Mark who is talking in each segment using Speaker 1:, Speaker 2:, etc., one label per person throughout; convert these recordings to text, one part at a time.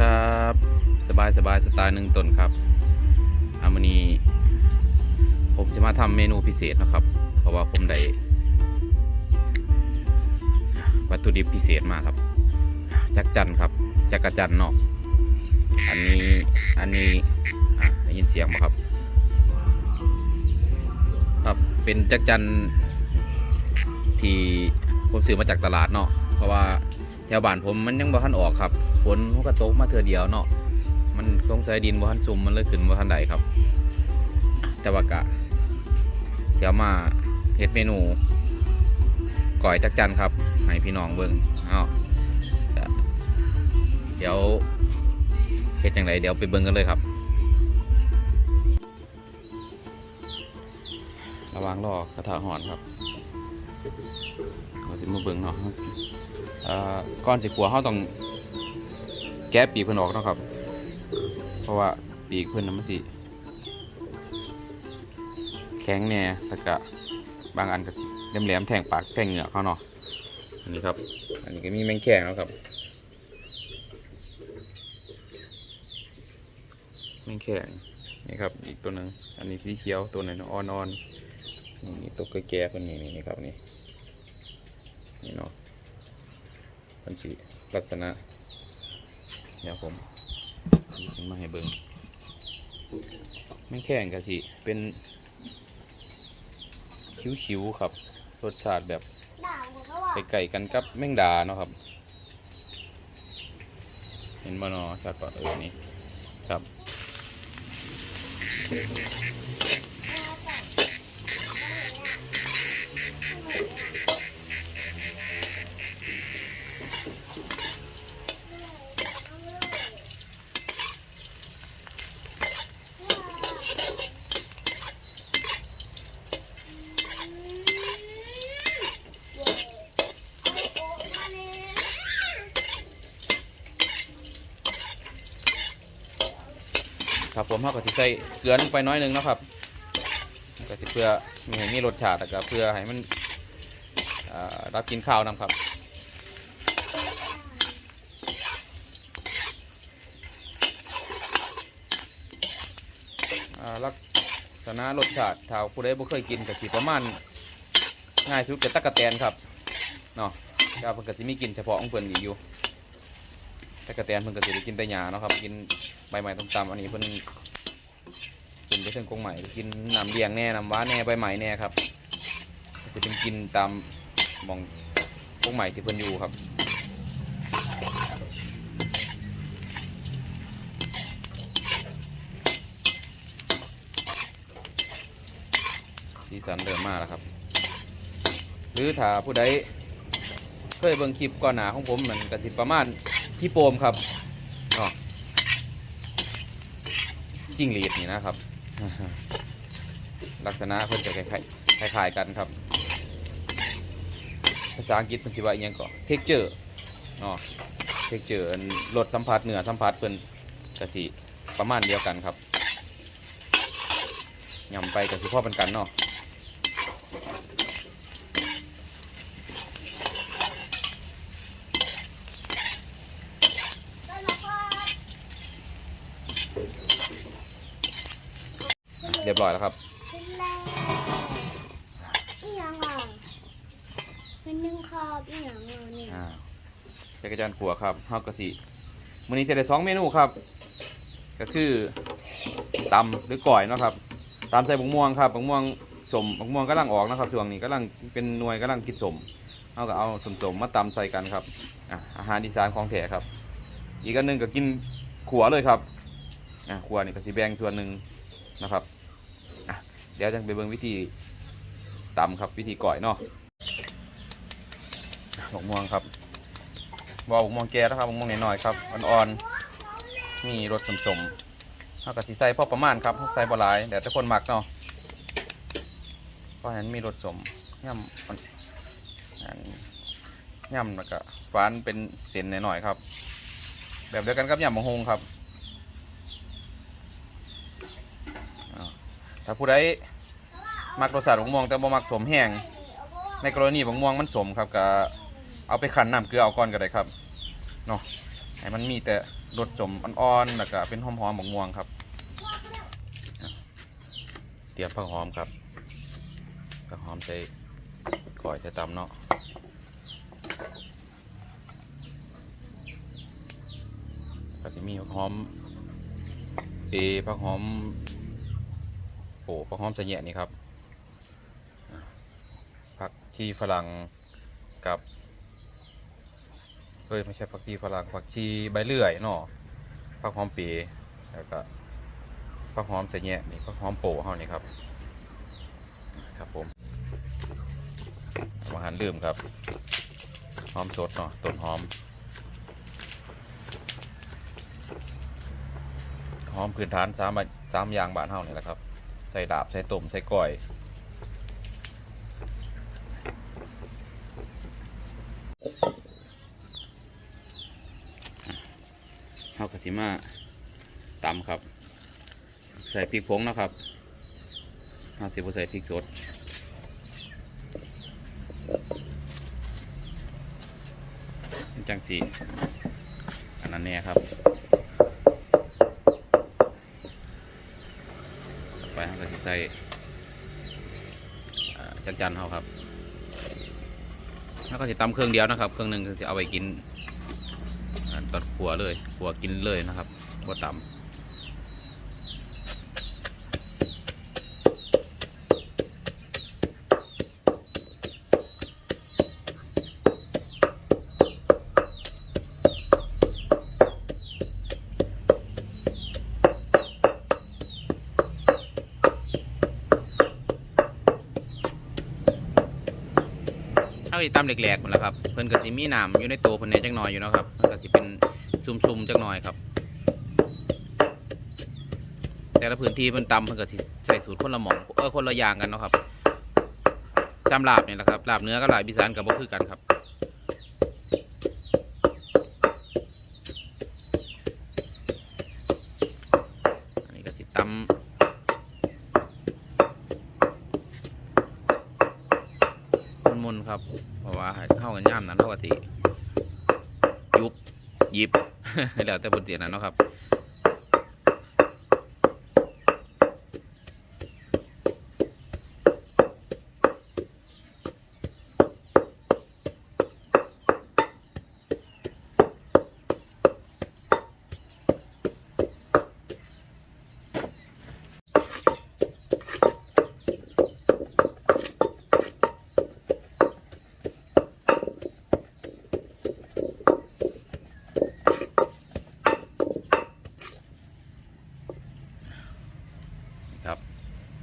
Speaker 1: ครับ สบายสบายสไตล์หนึ่งตนครับอาวันนี้ผมจะมาทำเมนูพิเศษนะครับ เพราะว่าผมได้วัตถุดิบพิเศษมาครับ จักจันครับ จักรจันเนาะอันนี้อันนี้ได้ยินเสียงไหมครับ ครับเป็นจักจันที่ผมซื้อมาจากตลาดเนาะเพราะว่า ถวบ้านผมมันยังบ่ทันออกครับ ฝนมันก็ตกมาเทื่อเดียวเนาะ มันคงใส่ดินบ่ทันซุ่มมันเลยขึ้นบ่ทันใดครับ แต่ว่ากะเสียวมาเฮ็ดเมนูก่อยจักจันครับ ให้พี่น้องเบิ่งเอาเดี๋ยวเฮ็ดจังไดเดี๋ยวไปเบิ่งกันเลยครับ ระวังรอกระทะหอนครับ สิมาเบิ่งเนาะเอ่อก่อนสิขัวเฮาต้องแกะปีกเพิ่นออกเนาะครับ เพราะว่าปีกเพิ่นน่ะมันสิแข็งแน่แล้วก็บางอันก็สิแหลมๆแทงปากแทงเหงือกเขาเนาะอันนี้ครับ อันนี้ก็มีแมงแข็งแล้วครับแมงแข็งนี่ครับอีกตัวหนึ่งอันนี้สีเขียวตัวไหนเนาะอ่อนๆนี่ตัวแก่ๆคนนี้นี่นี่ครับนี่ นี่เนาะมันสีลักษณะเดี๋ยวผมนี่ขึ้นมาให้เบิ่งไม่แข็งกะสิเป็นคิ้วๆครับ รสชาติแบบ
Speaker 2: ด่าหมดแล้วอ่
Speaker 1: ไก่กันกับแมงดาเนาะครับ เห็นบ่เนาะชัดปะเออนี่ครับ ผมเขาก็สิใส่เกลือลงไปน้อยหนึงนะครับก็สิเพื่อมีให้มีรสชาติแล้วก็เพื่อให้มันรับกินข้าวนำครับลักษณะรสชาติถ้าผู้ใดบ่เคยกินก็สิประมาณง่ายสุดก็ตักะแตนครับเนาะก็เพิ่นก็สิมีกินเฉพาะของเพิ่นอีกอยู่ กกะแตนเพิ่นก็สิได้กินแต่หญ้าเนาะครับ กินใบใหม่ต้มตำอันนี้เพิ่นกินไปเชิงกงใหม่กินน้ำเลี้ยงแน่น้ำว้าแน่ใบใหม่แน่ครับจะเป็นกินตามมองกงใหม่ที่เพิ่นอยู่ครับสีสันเริ่มมาแล้วครับ หรือถ้าผู้ใดเคยเบิ่งคลิปก่อนหนาของผมมันก็สิประมาณ พี่โปมครับเนาะจิ้งหรีดนี่นะครับ ลักษณะเพิ่นจะคล้ายๆกันครับ ภาษาอังกฤษเพิ่นสิว่าอหยังก็ texture เนาะ texture อันรสสัมผัสเนื้อสัมผัสเพิ่นก็สิประมาณเดียวกันครับยำไปก็สิพอเป็นกันเนาะ เรียบร้อยแล้วครับ
Speaker 2: เป็นแล้วอีหยังอะเป็นหนึ่งคอบอีหยังอะนี่
Speaker 1: อ่าจักรจันทร์ขัวครับเฮากะสิมื้อนี้จะได้สองเมนูครับ ก็คือตำหรือก่อยเนาะครับตำใส่บักม่วงครับบักม่วงสมบักม่วงกำลังออกนะครับช่วงนี้กำลังเป็นหน่วยกำลังคิดสมเฮาก็เอาสมๆมาตำใส่กันครับอะอาหารอีสานของแท้ครับ อีกอันหนึงก็กินขัวเลยครับอะขัวนี่ก็สิแบ่งส่วนหนึ่งนะครับอะ เดี๋ยวจะไปเบิ่งวิธีตำครับวิธีก่อยเนาะบักม่วงครับบอบักม่วงแก่แล้วครับบักม่วงน้อยๆครับอ่อนๆมีรสสมๆเท่ากับสีใส่พอประมาณครับใส่บ่หลายแต่แต่คนหมักเนาะเพราะฉะนั้นมีรสสมย่ำอ่อนนย่ำแล้วก็หวานเป็นเส้นหน่อยๆครับ แบบเดียวกันกับย่ำมะฮงครับอ้าว ถ้าผู้ใดมักรสชาติบักม่วงแต่บ่มักสมแห้งในกรณีบักม่วงมันสมครับก็เอาไปขันน้ำเกลือเอาก่อนก็ได้ครับเนาะให้มันมีแต่รสสมอ่อนๆแล้วก็เป็นหอมๆบักม่วงครับ เตรียมผักหอมครับผักหอมใส่ก่อยใส่ตำเนาะก็จะมีผักหอมเอผักหอม โอ้ผักหอมใส่แยะนี่ครับผักชีฝรั่งกับเอ้ยไม่ใช่ผักชีฝรั่งผักชีใบเลื่อยเนาะผักหอมปีแล้วก็ผักหอมใส่แยะนี่ผักหอมโป่เฮานี่ครับ ครับผมอาหารลืมครับ หอมสดเนาะต้นหอม หอมพื้นฐานสามบสามอย่างบานเฮานี่แหละครับ ใส่ดาบใส่ต้มใส่ก้อยเฮากะสิมาตำครับ ใส่พริกผงนะครับเฮาสิบ่ใส่พริกสดจังสีอันนั้นแน่ครับต่อไปเฮาก็สิ ใส่จันจันเขาครับ แล้วก็สิตำเครื่องเดียวนะครับ เครื่องหนึ่งจะเอาไปกินอันตอนขัวเลยขัวกินเลยนะครับขัวต่ำ เอาอีตำแหลกๆหมดแล้วครับ เพิ่นก็สิมีน้ำอยู่ในตัวเพิ่นแหน่จักหน่อยอยู่เนาะครับเพิ่นก็สิเป็นซุ่มๆจักหน่อยครับ แต่ละพื้นที่เพิ่นตำเพิ่นก็สิใส่สูตรคนละหม่องเออคนละอย่างกันเนาะครับจำลาบเนี่ยแหละครับลาบเนื้อกับลาบพิสานกับบ่คือกันครับ อันนี้ก็สิตำมุนๆ ครับ เพราะว่าเข้ากันย่ามนั้นเท่ากับติยุบหยิบแล้วแต่บนเตียนนั้นเนาะครับ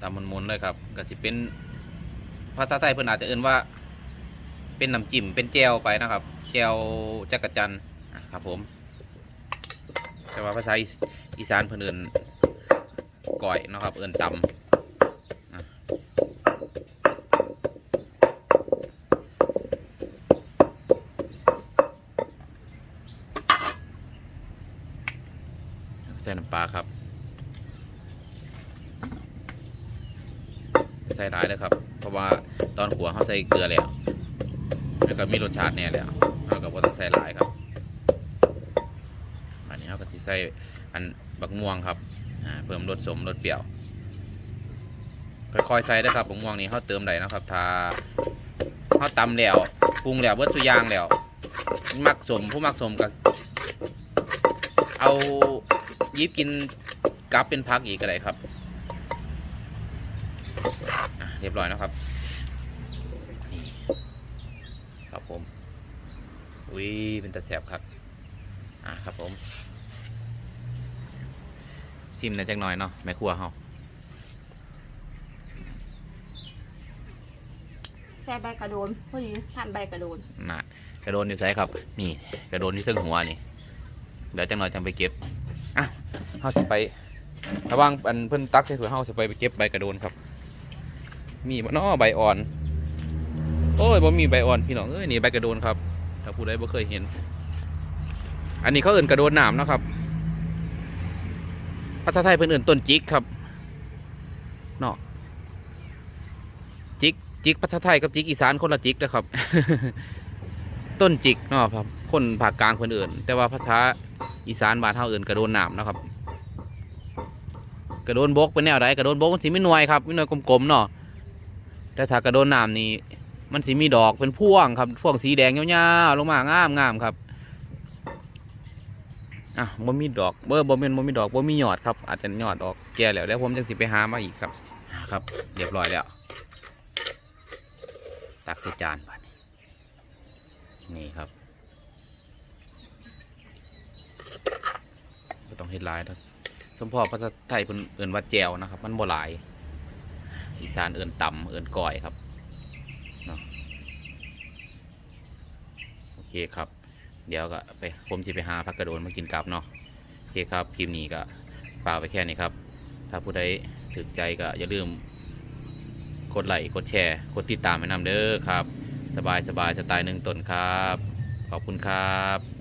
Speaker 1: ตามมนๆ เลยครับก็จะเป็นภาษาไทยเพื่อนอาจจะเอ่นว่า เป็นน้ำจิ้มเป็นแจวไปนะครับ แจวจักรจันครับผม แต่ว่าภาษาอีอีสานเพื่อนเอื่นก่อยนะครับ เอื่นตำอะใส่น้ำปลาครับ ใส่ร้ายเลยครับ เพราะว่าตอนขัวเขาใส่เกลือแล้วแล้วก็มีรสชาติแน่แล้วเขาก็บ่ต้องใส่หลายครับ อันนี้เขาก็ที่ใส่อันบักม่วงครับเพิ่มรสสมรสเปรี้ยวค่อยๆใส่ได้ครับบักม่วงนี้เขาเติมได้นะครับถ้าเขาตำแล้วปรุงแล้วเบิดสุยางแล้วมักสมผู้มักสมก็เอายิบกินกับเป็นพักอีกก็ได้ครับ เรียบร้อยแล้วครับนี่ครับผมอุ้ยเป็นตะแสบครับอะครับผมชิมหน่อยจักหน่อยเนาะแม่ครัวเฮา
Speaker 3: ใส่ใบกระโดนพอดีทานใบกระโดน
Speaker 1: น่ะกระโดนอยู่ไสครับ นี่กระโดนที่เส้นหัวนี่เดี๋ยวจักหน่อยจังไปเก็บอะเฮาสิไป ระหว่างอันเพิ่นตักใส่ถ้วยเฮาสิไปเก็บใบกระโดนครับ มีบ่นาะใบอ่อน โอ้ยบ่มีใบอ่อนพี่น้องเอ้ยนี่ใบกระโดนครับ ถ้าผู้ใดบ่เคยเห็น อันนี้เขาเอื่นกระโดนหนามนะครับภาษาไทยเพิ่อนเอื่นต้นจิกครับเนาะจิกจิกภาษาไทยกับจิกอีสานคนละจิกนะครับ ต้นจิกเนาะครับ คนภาคกลางเพิ่นเอื่น แต่ว่าภาษาอีสานบ้านเฮาเอื่นกระโดนน้ำนะครับกระโดนบกเป็นแนวใดกระโดนบกมันสิไม่หน่วยครับไม่หน่วยกลมๆเนาะ แต่ถ้ากระโดนน้ำนี่มันสิมีดอกเป็นพ่วงครับพ่วงสีแดงยาวๆลงมางามงามครับอะบ่มีดอกเบอร์บ่แม่นบ่มีดอกบ่มีหยอดครับอาจจะหยอดออกแก่แล้วแล้วผมจังสิไปหามาอีกครับครับ เรียบร้อยแล้วตักใส่จานบัดนี้นี่ครับบ่ต้องเฮ็ดลายเด้อสมพอภาษาไทยเพิ่นเอิ่นว่าแจวนะครับ มันบ่หลาย อีสานเอิ่นต่ำเอิ่นก่อยครับเนาะโอเคครับ เดี๋ยวก็ไปผมสิไปหาผักกระโดนมากินกับเนาะโอเคครับคลิปนี้ก็ฝากไปแค่นี้ครับ ถ้าผู้ใดถึกใจก็อย่าลืมกดไลค์กดแชร์กดติดตามให้นำเด้อครับ สบายสบายสไตล์หนึ่งตนครับ ขอบคุณครับ